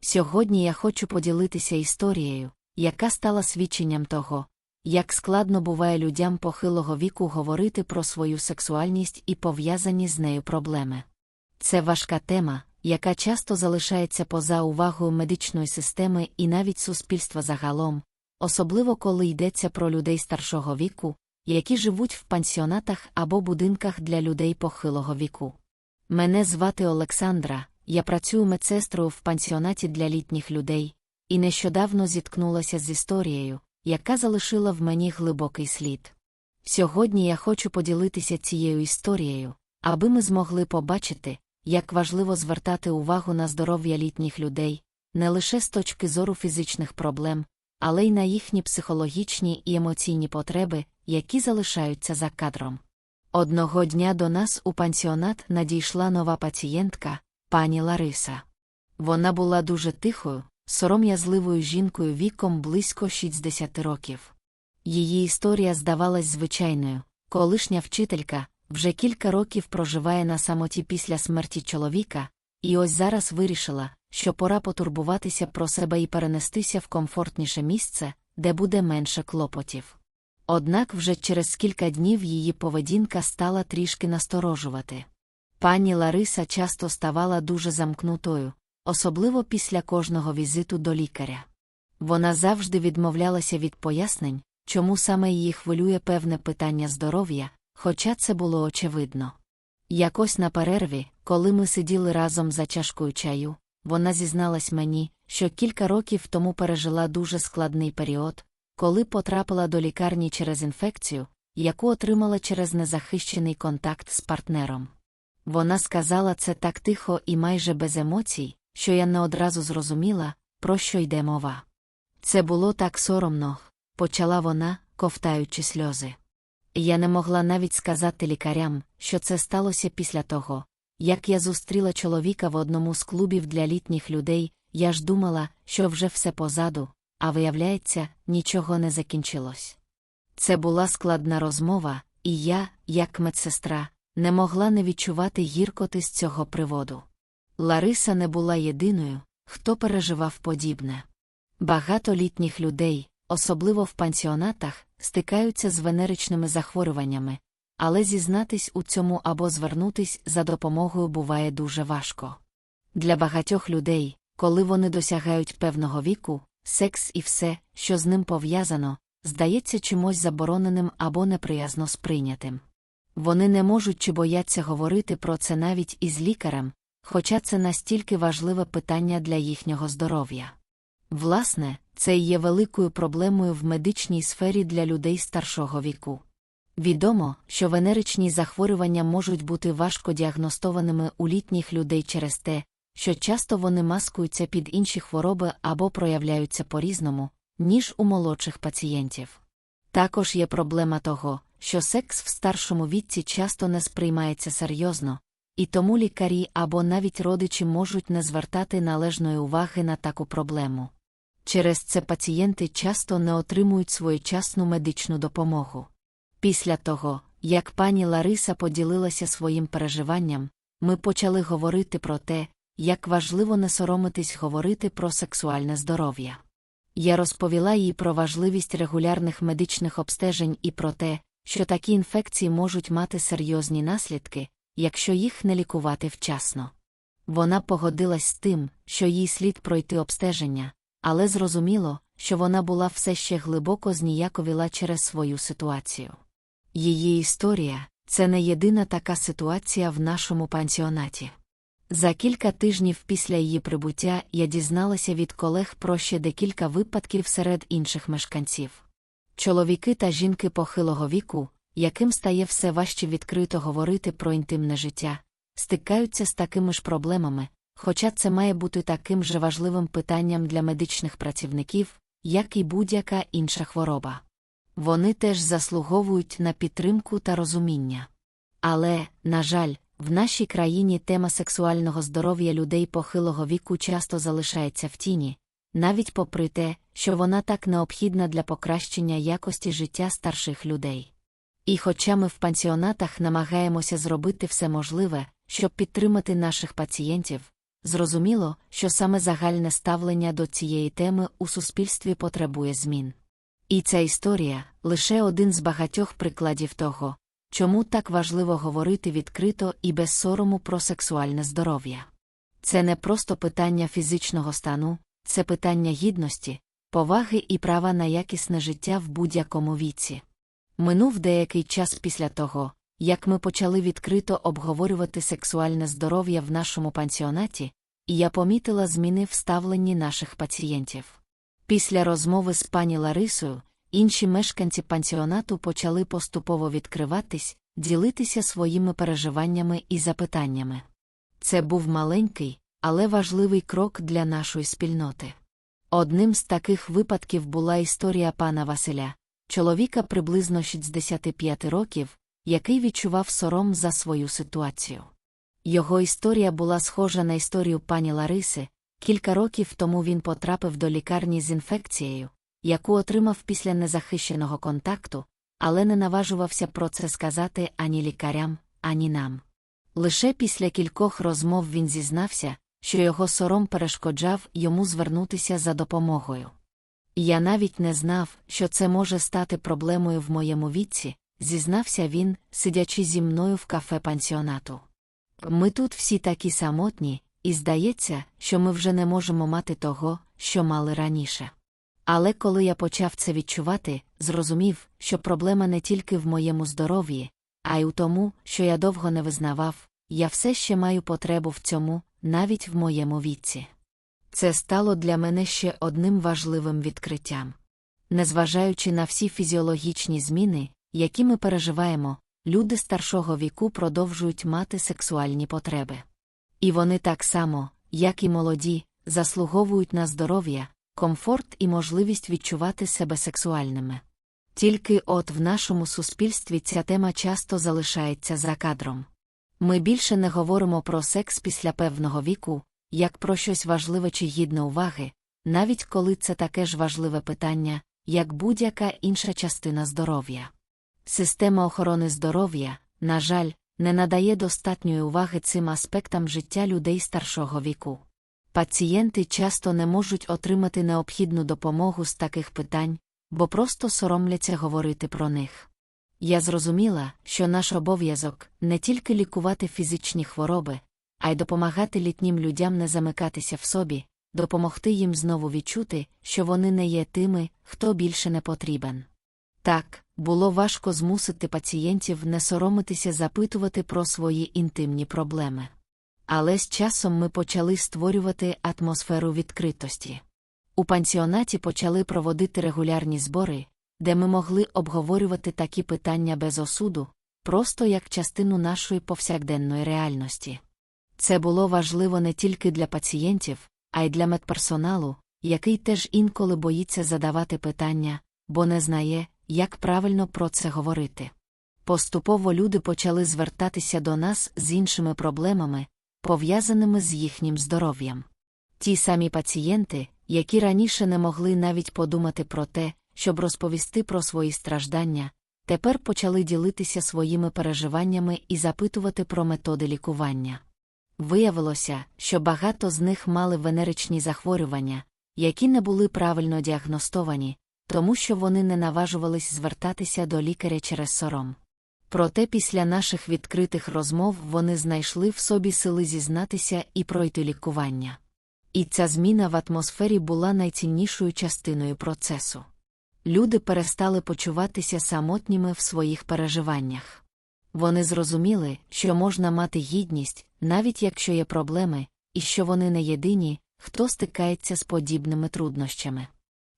Сьогодні я хочу поділитися історією, яка стала свідченням того, як складно буває людям похилого віку говорити про свою сексуальність і пов'язані з нею проблеми. Це важка тема, яка часто залишається поза увагою медичної системи і навіть суспільства загалом, особливо коли йдеться про людей старшого віку, які живуть в пансіонатах або будинках для людей похилого віку. Мене звати Олександра, я працюю медсестрою в пансіонаті для літніх людей, і нещодавно зіткнулася з історією, яка залишила в мені глибокий слід. Сьогодні я хочу поділитися цією історією, аби ми змогли побачити, як важливо звертати увагу на здоров'я літніх людей, не лише з точки зору фізичних проблем, але й на їхні психологічні і емоційні потреби, які залишаються за кадром. Одного дня до нас у пансіонат надійшла нова пацієнтка, пані Лариса. Вона була дуже тихою, сором'язливою жінкою віком близько 60 років. Її історія здавалась звичайною, колишня вчителька вже кілька років проживає на самоті після смерті чоловіка, і ось зараз вирішила, що пора потурбуватися про себе і перенестися в комфортніше місце, де буде менше клопотів. Однак вже через кілька днів її поведінка стала трішки насторожувати. Пані Лариса часто ставала дуже замкнутою, особливо після кожного візиту до лікаря. Вона завжди відмовлялася від пояснень, чому саме її хвилює певне питання здоров'я, хоча це було очевидно. Якось на перерві, коли ми сиділи разом за чашкою чаю, вона зізналась мені, що кілька років тому пережила дуже складний період, коли потрапила до лікарні через інфекцію, яку отримала через незахищений контакт з партнером. Вона сказала це так тихо і майже без емоцій, що я не одразу зрозуміла, про що йде мова. Це було так соромно, почала вона, ковтаючи сльози. Я не могла навіть сказати лікарям, що це сталося після того, як я зустріла чоловіка в одному з клубів для літніх людей, я ж думала, що вже все позаду, а виявляється, нічого не закінчилось. Це була складна розмова, і я, як медсестра, не могла не відчувати гіркоти з цього приводу. Лариса не була єдиною, хто переживав подібне. Багато літніх людей, особливо в пансіонатах, стикаються з венеричними захворюваннями, але зізнатись у цьому або звернутись за допомогою буває дуже важко. Для багатьох людей, коли вони досягають певного віку, секс і все, що з ним пов'язано, здається чимось забороненим або неприязно сприйнятим. Вони не можуть чи бояться говорити про це навіть із лікарем, хоча це настільки важливе питання для їхнього здоров'я. Власне, це є великою проблемою в медичній сфері для людей старшого віку. Відомо, що венеричні захворювання можуть бути важко діагностованими у літніх людей через те, що часто вони маскуються під інші хвороби або проявляються по різному, ніж у молодших пацієнтів. Також є проблема того, що секс в старшому віці часто не сприймається серйозно, і тому лікарі або навіть родичі можуть не звертати належної уваги на таку проблему. Через це пацієнти часто не отримують своєчасну медичну допомогу. Після того, як пані Лариса поділилася своїм переживанням, ми почали говорити про те, як важливо не соромитись говорити про сексуальне здоров'я. Я розповіла їй про важливість регулярних медичних обстежень і про те, що такі інфекції можуть мати серйозні наслідки, якщо їх не лікувати вчасно. Вона погодилась з тим, що їй слід пройти обстеження, але зрозуміло, що вона була все ще глибоко зніяковіла через свою ситуацію. Її історія це не єдина така ситуація в нашому пансіонаті. За кілька тижнів після її прибуття я дізналася від колег про ще декілька випадків серед інших мешканців. Чоловіки та жінки похилого віку, яким стає все важче відкрито говорити про інтимне життя, стикаються з такими ж проблемами, хоча це має бути таким же важливим питанням для медичних працівників, як і будь-яка інша хвороба. Вони теж заслуговують на підтримку та розуміння. Але, на жаль, в нашій країні тема сексуального здоров'я людей похилого віку часто залишається в тіні, навіть попри те, що вона так необхідна для покращення якості життя старших людей. І хоча ми в пансіонатах намагаємося зробити все можливе, щоб підтримати наших пацієнтів, зрозуміло, що саме загальне ставлення до цієї теми у суспільстві потребує змін. І ця історія лише один з багатьох прикладів того, чому так важливо говорити відкрито і без сорому про сексуальне здоров'я. Це не просто питання фізичного стану, це питання гідності, поваги і права на якісне життя в будь-якому віці. Минув деякий час після того, як ми почали відкрито обговорювати сексуальне здоров'я в нашому пансіонаті, і я помітила зміни в ставленні наших пацієнтів. Після розмови з пані Ларисою, інші мешканці пансіонату почали поступово відкриватись, ділитися своїми переживаннями і запитаннями. Це був маленький, але важливий крок для нашої спільноти. Одним з таких випадків була історія пана Василя, чоловіка приблизно 65 років, який відчував сором за свою ситуацію. Його історія була схожа на історію пані Лариси. Кілька років тому він потрапив до лікарні з інфекцією, яку отримав після незахищеного контакту, але не наважувався про це сказати ані лікарям, ані нам. Лише після кількох розмов він зізнався, що його сором перешкоджав йому звернутися за допомогою. Я навіть не знав, що це може стати проблемою в моєму віці, зізнався він, сидячи зі мною в кафе пансіонату. Ми тут всі такі самотні, і здається, що ми вже не можемо мати того, що мали раніше. Але коли я почав це відчувати, зрозумів, що проблема не тільки в моєму здоров'ї, а й у тому, що я довго не визнавав, я все ще маю потребу в цьому, навіть в моєму віці. Це стало для мене ще одним важливим відкриттям. Незважаючи на всі фізіологічні зміни, які ми переживаємо, люди старшого віку продовжують мати сексуальні потреби. І вони так само, як і молоді, заслуговують на здоров'я, комфорт і можливість відчувати себе сексуальними. Тільки от в нашому суспільстві ця тема часто залишається за кадром. Ми більше не говоримо про секс після певного віку, як про щось важливе чи гідне уваги, навіть коли це таке ж важливе питання, як будь-яка інша частина здоров'я. Система охорони здоров'я, на жаль, не надає достатньої уваги цим аспектам життя людей старшого віку. Пацієнти часто не можуть отримати необхідну допомогу з таких питань, бо просто соромляться говорити про них. Я зрозуміла, що наш обов'язок не тільки лікувати фізичні хвороби, а й допомагати літнім людям не замикатися в собі, допомогти їм знову відчути, що вони не є тими, хто більше не потрібен. Так, було важко змусити пацієнтів не соромитися запитувати про свої інтимні проблеми. Але з часом ми почали створювати атмосферу відкритості. У пансіонаті почали проводити регулярні збори, де ми могли обговорювати такі питання без осуду, просто як частину нашої повсякденної реальності. Це було важливо не тільки для пацієнтів, а й для медперсоналу, який теж інколи боїться задавати питання, бо не знає, як правильно про це говорити. Поступово люди почали звертатися до нас з іншими проблемами, пов'язаними з їхнім здоров'ям. Ті самі пацієнти, які раніше не могли навіть подумати про те, щоб розповісти про свої страждання, тепер почали ділитися своїми переживаннями і запитувати про методи лікування. Виявилося, що багато з них мали венеричні захворювання, які не були правильно діагностовані, тому що вони не наважувались звертатися до лікаря через сором. Проте після наших відкритих розмов вони знайшли в собі сили зізнатися і пройти лікування. І ця зміна в атмосфері була найціннішою частиною процесу. Люди перестали почуватися самотніми в своїх переживаннях. Вони зрозуміли, що можна мати гідність, навіть якщо є проблеми, і що вони не єдині, хто стикається з подібними труднощами.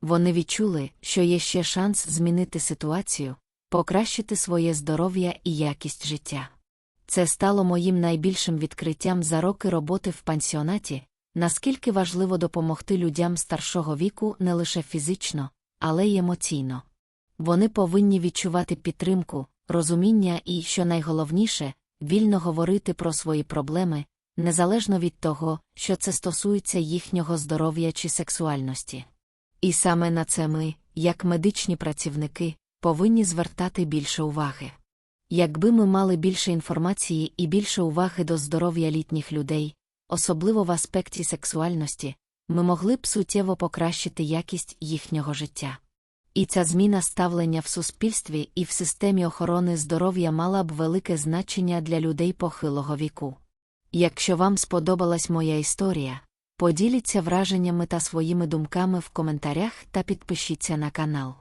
Вони відчули, що є ще шанс змінити ситуацію, покращити своє здоров'я і якість життя. Це стало моїм найбільшим відкриттям за роки роботи в пансіонаті, наскільки важливо допомогти людям старшого віку не лише фізично, але й емоційно. Вони повинні відчувати підтримку, розуміння і, що найголовніше, вільно говорити про свої проблеми, незалежно від того, що це стосується їхнього здоров'я чи сексуальності. І саме на це ми, як медичні працівники, повинні звертати більше уваги. Якби ми мали більше інформації і більше уваги до здоров'я літніх людей, особливо в аспекті сексуальності, ми могли б суттєво покращити якість їхнього життя. І ця зміна ставлення в суспільстві і в системі охорони здоров'я мала б велике значення для людей похилого віку. Якщо вам сподобалась моя історія, поділіться враженнями та своїми думками в коментарях та підпишіться на канал.